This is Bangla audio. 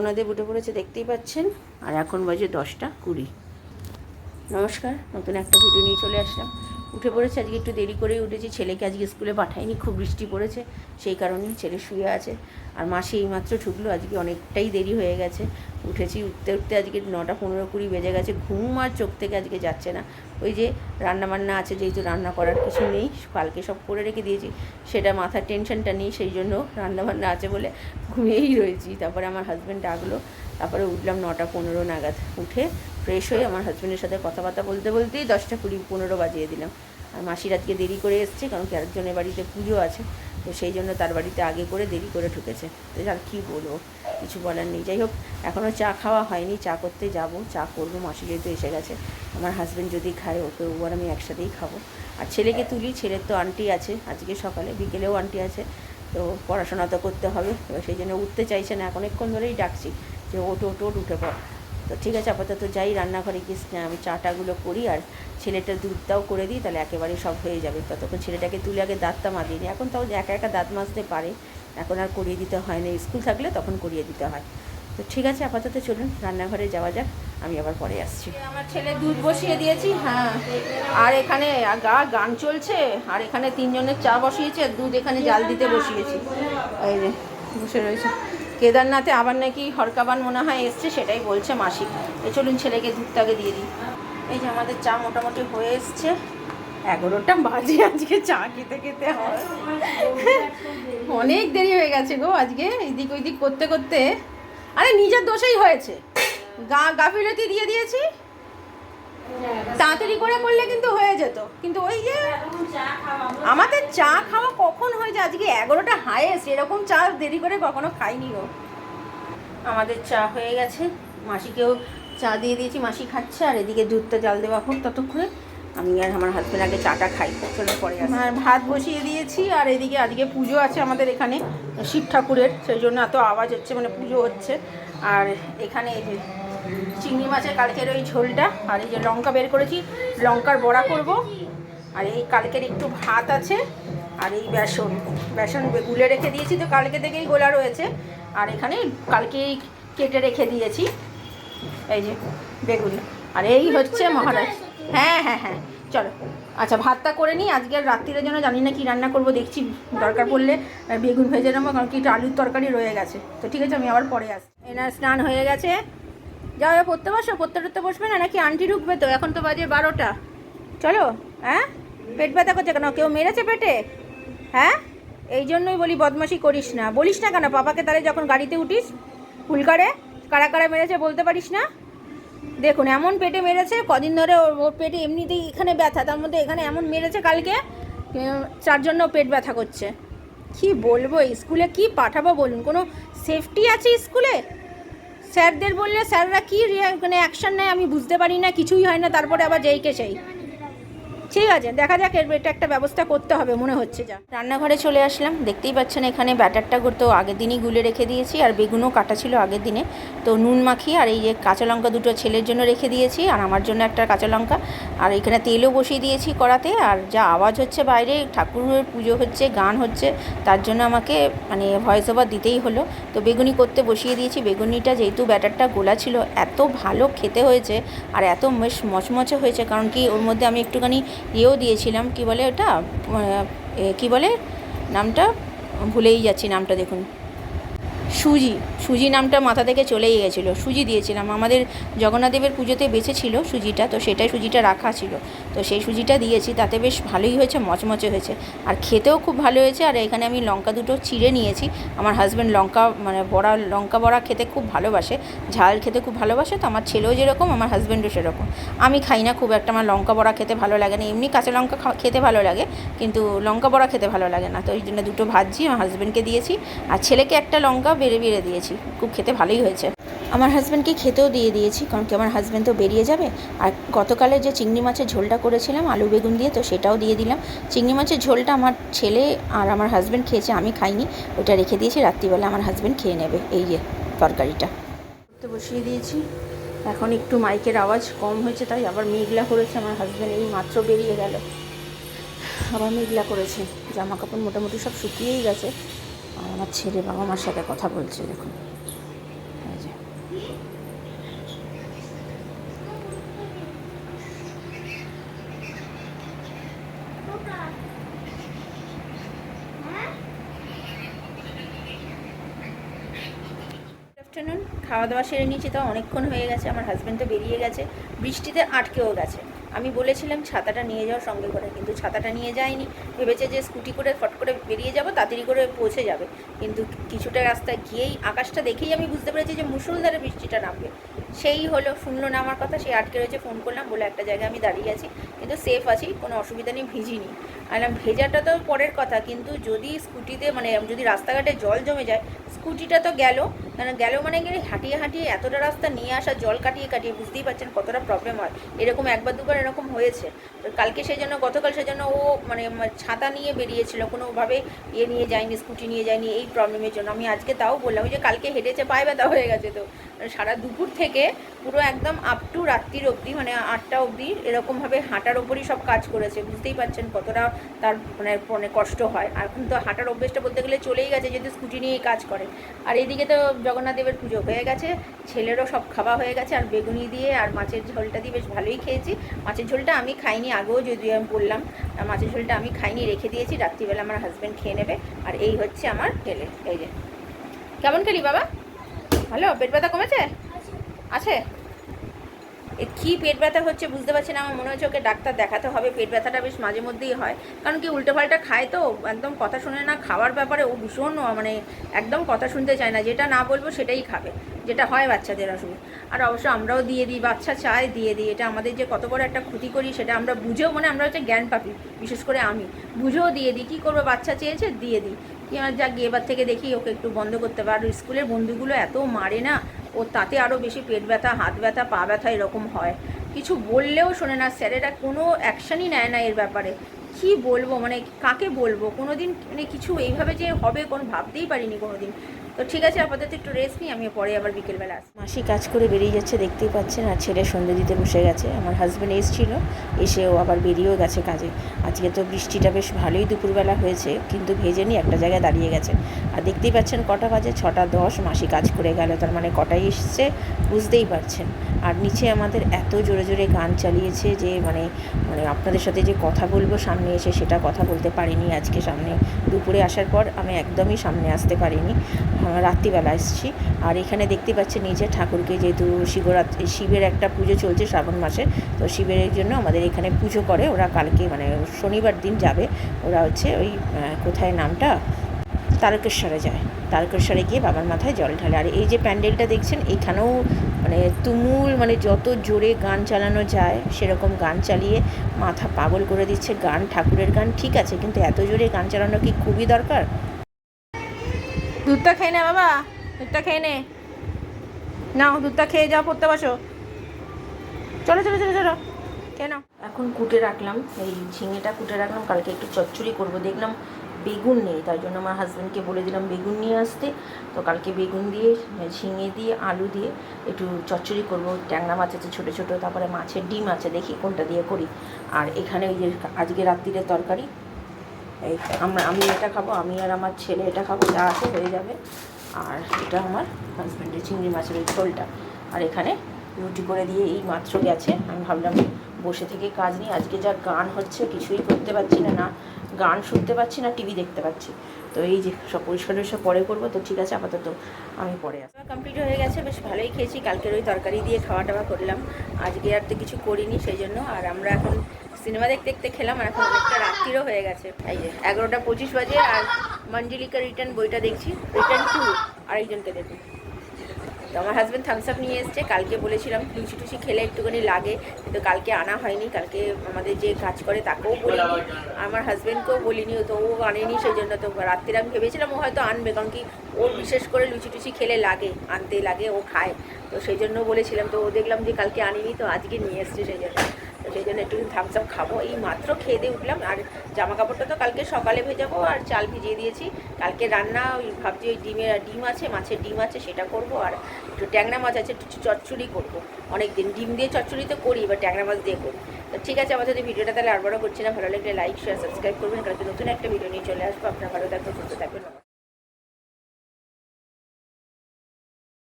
ওনাদের উঠে পড়েছে দেখতেই পাচ্ছেন। আর এখন বাজে দশটা কুড়ি। নমস্কার, নতুন একটা ভিডিও নিয়ে চলে আসলাম। উঠে পড়েছে, আজকে একটু দেরি করেই উঠেছি। ছেলেকে আজকে স্কুলে পাঠাইনি, খুব বৃষ্টি পড়েছে, সেই কারণেই ছেলে শুয়ে আছে। আর মাসি এইমাত্র ঢুকলো, আজকে অনেকটাই দেরি হয়ে গেছে। উঠেছি, উঠতে উঠতে আজকে নটা পনেরো কুড়ি বেজে গেছে, ঘুম আর চোখ থেকে আজকে যাচ্ছে না। ওই যে রান্না বান্না আছে, যেহেতু রান্না করার কিছু নেই, কালকে সব করে রেখে দিয়েছি, সেটা মাথার টেনশনটা নেই, সেই জন্য রান্না বান্না আছে বলে ঘুমিয়েই রয়েছি। তারপরে আমার হাজব্যান্ড ডাকলো, তারপরে উঠলাম নটা পনেরো নাগাদ, উঠে ফ্রেশ হয়ে আমার হাজব্যান্ডের সাথে কথাবার্তা বলতে বলতেই দশটা কুড়ি, পনেরো বাজিয়ে দিলাম। আর মাসির আজকে দেরি করে এসছে, কারণ কি আরেকজনের বাড়িতে পুজো আছে তো সেই জন্য তার বাড়িতে আগে করে দেরি করে ঢুকেছে। তো আর কী বলব, কিছু বলার নেই। যাই হোক এখনও চা খাওয়া হয়নি, চা করতে যাব, চা করব, মাসি যেহেতু এসে গেছে। আমার হাজব্যান্ড যদি খায়, ওকে ও আর আমি একসাথেই খাব। আর ছেলেকে তুলি, ছেলের তো আন্টি আছে, আজকে সকালে, বিকেলেও আন্টি আছে। তো পড়াশোনা তো করতে হবে, এবার সেই জন্য উঠতে চাইছে না, এখন অনেকক্ষণ ধরেই ডাকছি যে ওট ওট ওট উঠে পড়। তো ঠিক আছে, আপাতত যাই, রান্নাঘরে গিয়ে আমি চাটাগুলো করি আর ছেলেটা দুধটাও করে দিই, তাহলে একেবারে সব হয়ে যাবে। ততক্ষণ ছেলেটাকে তুলে আগে দাঁতটা মাজিয়ে নিই। এখন তাও একা একা দাঁত মাজতে পারে। এখন আর করিয়ে দিতে হয় না। স্কুল থাকলে তখন করিয়ে দিতে হয়। তো ঠিক আছে, আপাতত চলুন, রান্নাঘরে যাওয়া যাক। আমি আবার পরে আসছি। আমার ছেলে দুধ বসিয়ে দিয়েছি হ্যাঁ। আর এখানে গা, গান চলছে। আর এখানে তিনজনের চা বসিয়েছে, আর দুধ এখানে জাল দিতে বসিয়েছি। এই যে, বসে রয়েছে। কেদারনাথে আবার নাকি হরকাবান মনে হয় এসছে, সেটাই বলছে মাসি চলুন ছেলেকে দুধটাকে দিয়ে দিই। এই যে আমাদের চা মোটামুটি হয়ে এসছে। এগারোটা বাজে আজকে চা খেতে খেতে হয়। অনেক দেরি হয়ে গেছে গো আজকে, এদিক ওইদিক করতে করতে। আরে নিজের দোষেই হয়েছে। গা গাফিলতি দিয়ে দিয়েছি। তাড়াতাড়ি করে করলে কিন্তু হয়ে যেত। কিন্তু ওই যে আমাদের চা খাওয়া কখন হয়েছে আজকে এগারোটা হাইয়েস্ট এরকম চা দেরি করে কখনো খাইনি গো। আমাদের চা হয়ে গেছে। মাসিকেও চা দিয়ে দিয়েছি, মাসি খাচ্ছে, আর এদিকে দুধটা জাল দেওয়া হোক ততক্ষণে আমি আর আমার হাজব্যান্ড আগে চাটা খাই। চলে পরে আর ভাত বসিয়ে দিয়েছি, আর এদিকে আজকে পুজো আছে আমাদের এখানে, শিব ঠাকুরের, সেই জন্য এত আওয়াজ হচ্ছে মানে পুজো হচ্ছে। আর এখানে এই যে চিংড়ি মাছের কালকের ওই ঝোলটা, আর এই যে লঙ্কা বের করেছি, লঙ্কার বড়া করব। আর এই কালকের একটু ভাত আছে, আর এই বেসন বেসন গুলে রেখে দিয়েছি, তো কালকে থেকেই গোলা রয়েছে। আর এখানে কালকেই কেটে রেখে দিয়েছি। এই যে, বেগুনি। আর এই হচ্ছে মহারাজ। হ্যাঁ হ্যাঁ হ্যাঁ চলো। আচ্ছা ভাতটা করে নিই। আজকে আর রাত্রিরের জন্য জানি না কি রান্না করব, দেখছি দরকার পড়লে বেগুন ভেজে নেব, কারণ কি আলুর তরকারি রয়ে গেছে। তো ঠিক আছে, আমি আবার পরে আসছি। এনার স্নান হয়ে গেছে। যাও পড়তে বসো। পড়তে টড়তে বসবে না? নাকি আন্টি ঢুকবে তো? এখন তো বাজে বারোটা। চলো হ্যাঁ? পেট ব্যথা করছে কেন? কেউ মেরেছে পেটে? হ্যাঁ? এই জন্যই বলি বদমাশি করিস না। বলিস না কেন? পাপাকে তাহলে যখন গাড়িতে উঠিস, ফুলকারে কারা কারা মেরেছে বলতে পারিস না? দেখুন, এমন পেটে মেরেছে, কদিন ধরে ওর পেটে এমনিতেই এখানে ব্যথা, তার মধ্যে এখানে এমন মেরেছে কালকে যার জন্য পেট ব্যথা করছে। কি বলব স্কুলে কি পাঠাবো বলুন? কোনো সেফটি আছে স্কুলে? স্যারদের বললে স্যাররা কী মানে অ্যাকশন নেয় আমি বুঝতে পারি না, কিছুই হয় না, তারপরে আবার যেইকে সেই। ঠিক আছে দেখা যাক এর এটা একটা ব্যবস্থা করতে হবে মনে হচ্ছে যা। রান্নাঘরে চলে আসলাম, দেখতেই পাচ্ছেন এখানে ব্যাটারটা করতেও আগের দিনই গুলে রেখে দিয়েছি, আর বেগুনও কাটা ছিল আগের দিনে। তো নুন মাখিয়ে আর এই যে কাঁচা লঙ্কা দুটো ছেলের জন্য রেখে দিয়েছি, আর আমার জন্য একটা কাঁচা লঙ্কা। আর এখানে তেলও বসিয়ে দিয়েছি কড়াতে, আর যা আওয়াজ হচ্ছে বাইরে, ঠাকুরের পুজো হচ্ছে, গান হচ্ছে, তার জন্য আমাকে মানে ভয়েস ওভার দিতেই হলো। তো বেগুনি করতে বসিয়ে দিয়েছি, বেগুনিটা যেহেতু ব্যাটারটা গোলা ছিল, এত ভালো খেতে হয়েছে, আর এত বেশ মচমচে হয়েছে, কারণ কি ওর মধ্যে আমি একটুখানি ইয়েও দিয়েছিলাম, কি বলে ওটা? কি বলে? নামটা? ভুলেই যাচ্ছি নামটা, দেখুন। সুজি সুজি নামটা মাথা থেকে চলেই গেছিল। সুজি দিয়েছিলাম। আমাদের জগন্নাথদেবের পুজোতে বেঁচে ছিল সুজিটা, তো সেটাই সুজিটা রাখা ছিল। তো সেই সুজিটা দিয়েছি, তাতে বেশ ভালোই হয়েছে, মচমচে হয়েছে। আর খেতেও খুব ভালো হয়েছে, আর এখানে আমি লঙ্কা দুটো চিড়ে নিয়েছি। আমার হাজব্যান্ড লঙ্কা মানে বড়া, লঙ্কা বড়া খেতে খুব ভালোবাসে, ঝাল খেতে খুব ভালোবাসে, তো আমার ছেলেও যেরকম, আমার হাজব্যান্ডও সেরকম। আমি খাই না খুব একটা, আমার লঙ্কা বড়া খেতে ভালো লাগে না, এমনি কাঁচা লঙ্কা খেতে ভালো লাগে, কিন্তু লঙ্কা বড়া খেতে ভালো লাগে না। তো ওই জন্য দুটো ভাজছি, আমার হাজব্যান্ডকে দিয়েছি, আর ছেলেকে একটা লঙ্কা বেড়ে বেড়ে দিয়েছি, খুব খেতে ভালোই হয়েছে। আমার হাজব্যান্ডকে খেতেও দিয়ে দিয়েছি, কারণ কি আমার হাজব্যান্ড তো বেরিয়ে যাবে। আর গতকালে যে চিংড়ি মাছের ঝোলটা করেছিলাম, আলু বেগুন দিয়ে, তো সেটাও দিয়ে দিলাম। চিংড়ি মাছের ঝোলটা আমার ছেলে আর আমার হাজব্যান্ড খেয়েছে, আমি খাইনি। ওটা রেখে দিয়েছি, রাত্রিবেলা আমার হাজব্যান্ড খেয়ে নেবে এই যে তরকারিটা। তো বসিয়ে দিয়েছি। এখন একটু মাইকের আওয়াজ কম হয়েছে, তাই আবার মেঘলা করেছে। আমার হাজব্যান্ড এই মাত্র বেরিয়ে গেল। আবার মেঘলা করেছে। জামা কাপড় মোটামুটি সব শুকিয়েই গেছে। আর আমার ছেলে বাবা মার সাথে কথা বলছে, দেখুন এই যে আফটারনুন খাওয়া দাওয়া সেরে নিয়েছি, তো অনেকক্ষণ হয়ে গেছে, আমার হাজব্যান্ড তো বেরিয়ে গেছে, বৃষ্টিতে আটকেও গেছে। আমি বলেছিলাম ছাতাটা নিয়ে যাওয়ার সঙ্গে করে, কিন্তু ছাতাটা নিয়ে যায়নি। ভেবেছে যে স্কুটি করে, ফট করে বেরিয়ে যাব, তাড়াতাড়ি করে পৌঁছে যাবে। কিন্তু কিছুটা রাস্তা গিয়েই আকাশটা দেখেই আমি বুঝতে পেরেছি যে মুসুলধারে বৃষ্টিটা নামবে। সেই হলো, শুনলো না আমার কথা, সে আটকে রয়েছে, ফোন করলাম, বলে একটা জায়গায় আমি দাঁড়িয়ে আছি, কিন্তু সেফ আছি, কোনো অসুবিধা নেই, ভিজিনি। আলাম ভেজাটা তো পরের কথা, কিন্তু যদি স্কুটিতে মানে যদি রাস্তাঘাটে জল জমে যায়, স্কুটিটা তো গেল। মানে গেল মানে গেলে হাঁটিয়ে হাঁটিয়ে এতটা রাস্তা নিয়ে আসা জল কাটিয়ে কাটিয়ে, বুঝতেই পারছেন কতটা প্রবলেম হয়। এরকম একবার, দুবার এরকম হয়েছে। তো কালকে সেই জন্য, গতকাল সেই জন্য ও মানে ছাতা নিয়ে বেরিয়েছিল, কোনোভাবে ইয়ে নিয়ে যায়নি, স্কুটি নিয়ে যায়নি এই প্রবলেমের জন্য। আমি আজকে তাও বললাম যে কালকে হেঁটেছে, পায়ে ব্যথা হয়ে গেছে তো। মানে সারা দুপুর থেকে পুরো একদম আপ টু রাত্রির অবধি মানে আটটা অবধি এরকমভাবে হাঁটার ওপরই সব কাজ করেছে। বুঝতেই পারছেন কতটা তার মানে মানে কষ্ট হয়। আর এখন তো হাঁটার অভ্যেসটা বলতে গেলে চলেই গেছে, যেহেতু স্কুটি নিয়েই কাজ করে। আর এইদিকে তো জগন্নাথ দেবের পুজো হয়ে গেছে, ছেলেরও সব খাওয়া হয়ে গেছে, আর বেগুনি দিয়ে আর মাছের ঝোলটা দিয়ে বেশ ভালোই খেয়েছি। মাছের ঝোলটা আমি খাইনি, আগেও যদি আমি বললাম মাছের ঝোলটা আমি খাইনি, রেখে দিয়েছি, রাত্রিবেলা আমার হাজব্যান্ড খেয়ে নেবে। আর এই হচ্ছে আমার ছেলে এই যে। কেমন খেলি বাবা? ভালো? পেট ব্যথা কমেছে? আছে। কী পেট ব্যথা হচ্ছে বুঝতে পারছি না, আমার মনে হচ্ছে ওকে ডাক্তার দেখাতে হবে, পেট ব্যথাটা বেশ মাঝে মধ্যেই হয়। কারণ কি উল্টোপাল্টা খায় তো, একদম কথা শুনে না, খাওয়ার ব্যাপারে ও ভীষণ মানে একদম কথা শুনতে চায় না, যেটা না বলব সেটাই খাবে। যেটা হয় বাচ্চাদের আসলে। আর অবশ্য আমরাও দিয়ে দিই, বাচ্চা চায় দিয়ে দিই। এটা আমাদের যে কত বড় একটা ক্ষতি করি সেটা আমরা বুঝেও মানে আমরা হচ্ছে জ্ঞান পাপি, বিশেষ করে আমি। বুঝেও দিয়ে দিই, কী করব, বাচ্চা চেয়েছে, দিয়ে দিই। কি আর যা এবার থেকে দেখি ওকে একটু বন্ধ করতে পারে স্কুলের বন্ধুগুলো এত মারে না, ও তাতে আরও বেশি পেট ব্যথা, হাত ব্যথা, পা ব্যথা এরকম হয়। কিছু বললেও শোনে না স্যারেরা কোনো অ্যাকশনই নেয় না এর ব্যাপারে। কি বলব মানে কাকে বলব? কোনো দিন মানে কিছু এইভাবে যে হবে কোনো ভাবতেই পারিনি কোনো দিন তো ঠিক আছে, আপাতত একটু রেস্ট নিই আমি পরে আবার বিকেলবেলা আসি মাসি কাজ করে বেরিয়ে যাচ্ছে, দেখতেই পাচ্ছেন, আর ছেলে সন্ধে দিতে বসে গেছে। আমার হাজব্যান্ড এসেছিল এসেও আবার বেরিয়েও গেছে কাজে। আজকে তো বৃষ্টিটা বেশ ভালোই দুপুরবেলা হয়েছে, কিন্তু ভেজেনি একটা জায়গায় দাঁড়িয়ে গেছে। আর দেখতেই পাচ্ছেন, কটা বাজে, ছটা দশ, মাসি কাজ করে গেল, তার মানে কটাই এসছে বুঝতেই পারছেন। আর নিচে আমাদের এত জোরে জোরে গান চালিয়েছে যে মানে মানে আপনাদের সাথে যে কথা বলব সামনে এসে, সেটা কথা বলতে পারিনি আজকে সামনে। দুপুরে আসার পর আমি একদমই সামনে আসতে পারিনি। রাত্রিবেলা এসেছি। আর এখানে দেখতে পাচ্ছেন নিজের ঠাকুরকে যেহেতু শিবরাত্রি, শিবের একটা পুজো চলছে শ্রাবণ মাসে, তো শিবের জন্য আমাদের এখানে পুজো করে। ওরা কালকে মানে শনিবার দিন যাবে। ওরা হচ্ছে ওই কোথায় নামটা? তারকেশ্বরে যায়। তারকেশ্বরে গিয়ে বাবার মাথায় জল ঢালে। আর এই যে প্যান্ডেলটা দেখছেন, এখানেও মানে তুমুল মানে যত জোরে গান চালানো যায়, সেরকম গান চালিয়ে মাথা পাগল করে দিচ্ছে। গান ঠাকুরের গান ঠিক আছে, কিন্তু এত জোরে গান চালানো কি খুবই দরকার? দুধটা খেয়ে নে বাবা, দুধটা খেয়ে নে। নাও, দুধটা খেয়ে যাও পড়তে বসো। চলো চলো চলো চলো। কেন এখন কুটে রাখলাম, এই ঝিঙেটা কুটে রাখলাম, কালকে একটু চচ্চড়ি করব। দেখলাম বেগুন নেই, তাই জন্য আমার হাজব্যান্ডকে বলে দিলাম বেগুন নিয়ে আসতে। তো কালকে বেগুন দিয়ে, ঝিঙে দিয়ে, আলু দিয়ে একটু চচ্চড়ি করব। ট্যাংরা মাছ আছে ছোটো ছোটো, তারপরে মাছের ডিম আছে, দেখি কোনটা দিয়ে করি। আর এখানে ওই যে আজকে রাত্রিরের তরকারি এই আমরা, আমি এটা খাব, আমি আর আমার ছেলে এটা খাব, যা আছে হয়ে যাবে। আর এটা আমার হাজব্যান্ডের চিংড়ি মাছের ওই ঝোলটা। আর এখানে রুটি করে দিয়ে এই মাত্র গেছে। আমি ভাবলাম বসে থেকে কাজ নিই। আজকে যা গান হচ্ছে, কিছুই করতে পারছি না না গান শুনতে পাচ্ছি না, টিভি দেখতে পাচ্ছি। তো এই যে সব পরিষ্কার টরিষ্কার পরে করব, তো ঠিক আছে, আপাতত আমি পরে আসব। কমপ্লিট হয়ে গেছে, বেশ ভালোই খেয়েছি, কালকের ওই তরকারি দিয়ে খাওয়া টাওয়া করলাম। আজকে আর তো কিছু করিনি, সেই জন্য। আর আমরা এখন সিনেমা দেখতে দেখতে খেলাম, আর এখন অনেকটা রাত্রিরও হয়ে গেছে। এই যে, এগারোটা পঁচিশ বাজে, আর মঞ্জলিকা রিটার্ন বইটা দেখছি। রিটার্ন টু আরেকজনকে দেখুন তো আমার হাজব্যান্ড থামস আপ নিয়ে এসছে। কালকে বলেছিলাম লুচি টুচি খেলে একটুখানি লাগে, কিন্তু কালকে আনা হয়নি। কালকে আমাদের যে কাজ করে তাকেও বলিনি। আমার হাজব্যান্ডকেও বলিনি তো ও আনেনি সেই জন্য তো রাত্রিরে আমি ভেবেছিলাম ও হয়তো আনবে, কারণ কি ওর বিশেষ করে লুচি টুচি খেলে লাগে, আনতে লাগে, ও খায়। তো সেই জন্য বলেছিলাম, তো ও দেখলাম যে কালকে আনিনি, তো আজকে নিয়ে এসছে সেই জন্য। তো সেই জন্য একটু থামস আপ খাব। এই মাত্র খেয়ে দিয়ে উঠলাম, আর জামা কাপড়টা তো কালকে সকালে ভেজাবো আর চাল ভিজিয়ে দিয়েছি। কালকে রান্না, ওই ভাবছি ওই ডিমের ডিম আছে, মাছের ডিম আছে, সেটা করব, আর একটু ট্যাংরা মাছ আছে, একটু চচ্চড়ি করব। অনেক দিন ডিম দিয়ে চচ্চড়ি তো করি বা ট্যাংরা মাছ দিয়ে করি। তো ঠিক আছে, আমার যদি ভিডিওটা তাহলে আর বড় করছি না, ভালো লাগলে লাইক শেয়ার সাবস্ক্রাইব করবেন। কালকে নতুন একটা ভিডিও নিয়ে চলে আসব। আপনার ভালো থাকবেন, সুস্থ থাকবেন